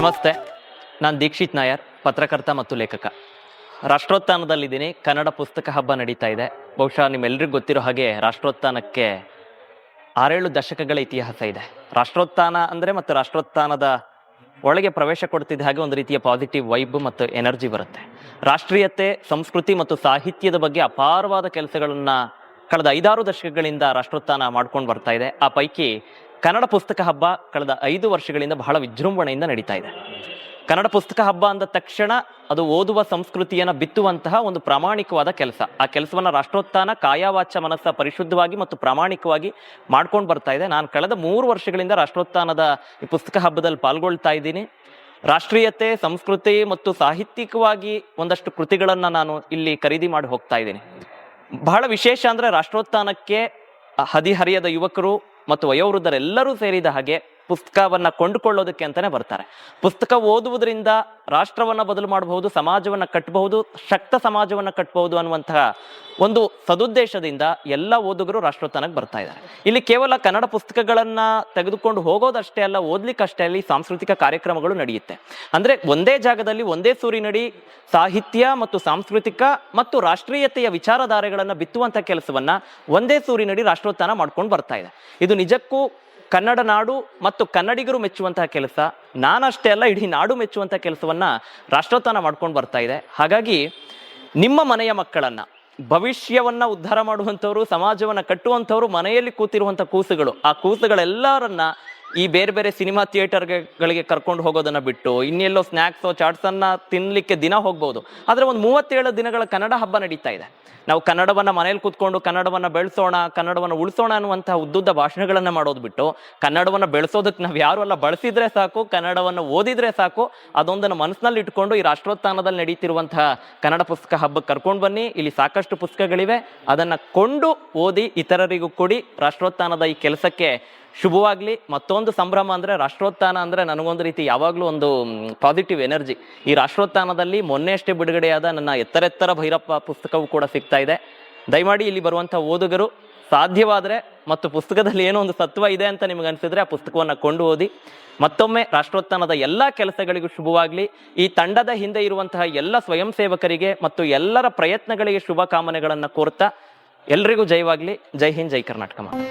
ನಮಸ್ತೆ. ನಾನು ದೀಕ್ಷಿತ್ ನಾಯರ್, ಪತ್ರಕರ್ತ ಮತ್ತು ಲೇಖಕ. ರಾಷ್ಟ್ರೋತ್ಥಾನದಲ್ಲಿದ್ದೀನಿ. ಕನ್ನಡ ಪುಸ್ತಕ ಹಬ್ಬ ನಡೀತಾ ಇದೆ. ಬಹುಶಃ ನಿಮ್ಮೆಲ್ರಿಗೂ ಗೊತ್ತಿರೋ ಹಾಗೆ ರಾಷ್ಟ್ರೋತ್ಥಾನಕ್ಕೆ ಆರೇಳು ದಶಕಗಳ ಇತಿಹಾಸ ಇದೆ. ರಾಷ್ಟ್ರೋತ್ಥಾನ ಅಂದರೆ ಮತ್ತು ರಾಷ್ಟ್ರೋತ್ಥಾನದ ಒಳಗೆ ಪ್ರವೇಶ ಕೊಡ್ತಿದ್ದ ಹಾಗೆ ಒಂದು ರೀತಿಯ ಪಾಸಿಟಿವ್ ವೈಬ್ ಮತ್ತು ಎನರ್ಜಿ ಬರುತ್ತೆ. ರಾಷ್ಟ್ರೀಯತೆ, ಸಂಸ್ಕೃತಿ ಮತ್ತು ಸಾಹಿತ್ಯದ ಬಗ್ಗೆ ಅಪಾರವಾದ ಕೆಲಸಗಳನ್ನು ಕಳೆದ ಐದಾರು ದಶಕಗಳಿಂದ ರಾಷ್ಟ್ರೋತ್ಥಾನ ಮಾಡ್ಕೊಂಡು ಬರ್ತಾ ಇದೆ. ಆ ಪೈಕಿ ಕನ್ನಡ ಪುಸ್ತಕ ಹಬ್ಬ ಕಳೆದ ಐದು ವರ್ಷಗಳಿಂದ ಬಹಳ ವಿಜೃಂಭಣೆಯಿಂದ ನಡೀತಾ ಇದೆ. ಕನ್ನಡ ಪುಸ್ತಕ ಹಬ್ಬ ಅಂದ ತಕ್ಷಣ ಅದು ಓದುವ ಸಂಸ್ಕೃತಿಯನ್ನು ಬಿತ್ತುವಂತಹ ಒಂದು ಪ್ರಾಮಾಣಿಕವಾದ ಕೆಲಸ. ಆ ಕೆಲಸವನ್ನು ರಾಷ್ಟ್ರೋತ್ಥಾನ, ಕಾಯಾವಾಚ ಮನಸ್ಸ ಪರಿಶುದ್ಧವಾಗಿ ಮತ್ತು ಪ್ರಾಮಾಣಿಕವಾಗಿ ಮಾಡ್ಕೊಂಡು ಬರ್ತಾ ಇದೆ. ನಾನು ಕಳೆದ ಮೂರು ವರ್ಷಗಳಿಂದ ರಾಷ್ಟ್ರೋತ್ಥಾನದ ಈ ಪುಸ್ತಕ ಹಬ್ಬದಲ್ಲಿ ಪಾಲ್ಗೊಳ್ತಾ ಇದ್ದೀನಿ. ರಾಷ್ಟ್ರೀಯತೆ, ಸಂಸ್ಕೃತಿ ಮತ್ತು ಸಾಹಿತ್ಯಿಕವಾಗಿ ಒಂದಷ್ಟು ಕೃತಿಗಳನ್ನು ನಾನು ಇಲ್ಲಿ ಖರೀದಿ ಮಾಡಿ ಹೋಗ್ತಾ ಇದ್ದೀನಿ. ಬಹಳ ವಿಶೇಷ ಅಂದರೆ ರಾಷ್ಟ್ರೋತ್ಥಾನಕ್ಕೆ ಹದಿಹರಿಯದ ಯುವಕರು ಮತ್ತು ವಯೋವೃದ್ಧರೆಲ್ಲರೂ ಸೇರಿದ ಹಾಗೆ ಪುಸ್ತಕವನ್ನ ಕೊಂಡುಕೊಳ್ಳೋದಕ್ಕೆ ಅಂತಾನೆ ಬರ್ತಾರೆ. ಪುಸ್ತಕ ಓದುವುದರಿಂದ ರಾಷ್ಟ್ರವನ್ನ ಬದಲು ಮಾಡಬಹುದು, ಸಮಾಜವನ್ನ ಕಟ್ಟಬಹುದು ಶಕ್ತ ಸಮಾಜವನ್ನ ಕಟ್ಟಬಹುದು ಅನ್ನುವಂತಹ ಒಂದು ಸದುದ್ದೇಶದಿಂದ ಎಲ್ಲ ಓದುಗರು ರಾಷ್ಟ್ರೋತ್ಥಾನಕ್ಕೆ ಬರ್ತಾ ಇದ್ದಾರೆ. ಇಲ್ಲಿ ಕೇವಲ ಕನ್ನಡ ಪುಸ್ತಕಗಳನ್ನ ತೆಗೆದುಕೊಂಡು ಹೋಗೋದಷ್ಟೇ ಅಲ್ಲ, ಓದ್ಲಿಕ್ಕಷ್ಟೇ ಅಲ್ಲಿ ಸಾಂಸ್ಕೃತಿಕ ಕಾರ್ಯಕ್ರಮಗಳು ನಡೆಯುತ್ತೆ. ಅಂದ್ರೆ ಒಂದೇ ಜಾಗದಲ್ಲಿ ಒಂದೇ ಸೂರಿನಡಿ ಸಾಹಿತ್ಯ ಮತ್ತು ಸಾಂಸ್ಕೃತಿಕ ಮತ್ತು ರಾಷ್ಟ್ರೀಯತೆಯ ವಿಚಾರಧಾರೆಗಳನ್ನ ಬಿತ್ತುವಂತ ಕೆಲಸವನ್ನ ಒಂದೇ ಸೂರಿನಡಿ ರಾಷ್ಟ್ರೋತ್ಥಾನ ಮಾಡ್ಕೊಂಡು ಬರ್ತಾ ಇದೆ. ಇದು ನಿಜಕ್ಕೂ ಕನ್ನಡ ನಾಡು ಮತ್ತು ಕನ್ನಡಿಗರು ಮೆಚ್ಚುವಂತಹ ಕೆಲಸ, ನಾನಷ್ಟೇ ಅಲ್ಲ, ಇಡೀ ನಾಡು ಮೆಚ್ಚುವಂತಹ ಕೆಲಸವನ್ನ ರಾಷ್ಟ್ರೋತ್ಥಾನ ಮಾಡ್ಕೊಂಡು ಬರ್ತಾ ಇದೆ. ಹಾಗಾಗಿ ನಿಮ್ಮ ಮನೆಯ ಮಕ್ಕಳನ್ನ, ಭವಿಷ್ಯವನ್ನ ಉದ್ಧಾರ ಮಾಡುವಂಥವ್ರು, ಸಮಾಜವನ್ನ ಕಟ್ಟುವಂಥವ್ರು ಮನೆಯಲ್ಲಿ ಕೂತಿರುವಂಥ ಕೂಸುಗಳು, ಆ ಕೂಸುಗಳೆಲ್ಲರನ್ನ ಈ ಬೇರೆ ಬೇರೆ ಸಿನಿಮಾ ಥಿಯೇಟರ್ಗಳಿಗೆ ಕರ್ಕೊಂಡು ಹೋಗೋದನ್ನ ಬಿಟ್ಟು, ಇನ್ನೆಲ್ಲೋ ಸ್ನ್ಯಾಕ್ಸು ಚಾಟ್ಸನ್ನು ತಿನ್ನಲಿಕ್ಕೆ ದಿನ ಹೋಗ್ಬೋದು. ಆದರೆ ಒಂದು ಮೂವತ್ತೇಳು ದಿನಗಳ ಕನ್ನಡ ಹಬ್ಬ ನಡೀತಾ ಇದೆ. ನಾವು ಕನ್ನಡವನ್ನ ಮನೇಲಿ ಕೂತ್ಕೊಂಡು, ಕನ್ನಡವನ್ನ ಬೆಳೆಸೋಣ, ಕನ್ನಡವನ್ನ ಉಳಿಸೋಣ ಅನ್ನುವಂಥ ಉದ್ದುದ್ದ ಭಾಷಣಗಳನ್ನು ಮಾಡೋದು ಬಿಟ್ಟು, ಕನ್ನಡವನ್ನ ಬೆಳೆಸೋದಕ್ಕೆ ನಾವು ಯಾರು ಅಲ್ಲ, ಬಳಸಿದ್ರೆ ಸಾಕು, ಕನ್ನಡವನ್ನ ಓದಿದ್ರೆ ಸಾಕು, ಅದೊಂದನ್ನು ಮನಸ್ಸಿನಲ್ಲಿ ಇಟ್ಕೊಂಡು ಈ ರಾಷ್ಟ್ರೋತ್ಥಾನದಲ್ಲಿ ನಡೀತಿರುವಂತಹ ಕನ್ನಡ ಪುಸ್ತಕ ಹಬ್ಬಕ್ಕೆ ಕರ್ಕೊಂಡು ಬನ್ನಿ. ಇಲ್ಲಿ ಸಾಕಷ್ಟು ಪುಸ್ತಕಗಳಿವೆ. ಅದನ್ನ ಕೊಂಡು ಓದಿ ಇತರರಿಗೂ ಕೊಡಿ. ರಾಷ್ಟ್ರೋತ್ಥಾನದ ಈ ಕೆಲಸಕ್ಕೆ ಶುಭವಾಗ್ಲಿ. ಮತ್ತೊಂದು ಸಂಭ್ರಮ ಅಂದರೆ ರಾಷ್ಟ್ರೋತ್ಥಾನ ಅಂದರೆ ನನಗೊಂದು ರೀತಿ ಯಾವಾಗಲೂ ಒಂದು ಪಾಸಿಟಿವ್ ಎನರ್ಜಿ ಈ ರಾಷ್ಟ್ರೋತ್ಥಾನದಲ್ಲಿ ಮೊನ್ನೆಯಷ್ಟೇ ಬಿಡುಗಡೆಯಾದ ನನ್ನ ಎತ್ತರೆತ್ತರ ಭೈರಪ್ಪ ಪುಸ್ತಕವು ಕೂಡ ಸಿಗ್ತಾ ಇದೆ. ದಯಮಾಡಿ ಇಲ್ಲಿ ಬರುವಂಥ ಓದುಗರು, ಸಾಧ್ಯವಾದರೆ ಮತ್ತು ಪುಸ್ತಕದಲ್ಲಿ ಏನೋ ಒಂದು ಸತ್ವ ಇದೆ ಅಂತ ನಿಮಗೆ ಅನಿಸಿದ್ರೆ ಆ ಪುಸ್ತಕವನ್ನು ಕೊಂಡು ಓದಿ. ಮತ್ತೊಮ್ಮೆ ರಾಷ್ಟ್ರೋತ್ಥಾನದ ಎಲ್ಲ ಕೆಲಸಗಳಿಗೂ ಶುಭವಾಗಲಿ. ಈ ತಂಡದ ಹಿಂದೆ ಇರುವಂತಹ ಎಲ್ಲ ಸ್ವಯಂ ಸೇವಕರಿಗೆ ಮತ್ತು ಎಲ್ಲರ ಪ್ರಯತ್ನಗಳಿಗೆ ಶುಭ ಕಾಮನೆಗಳನ್ನು ಕೋರ್ತಾ ಎಲ್ರಿಗೂ ಜಯವಾಗಲಿ. ಜೈ ಹಿಂದ್, ಜೈ ಕರ್ನಾಟಕ ಮಾತೆ.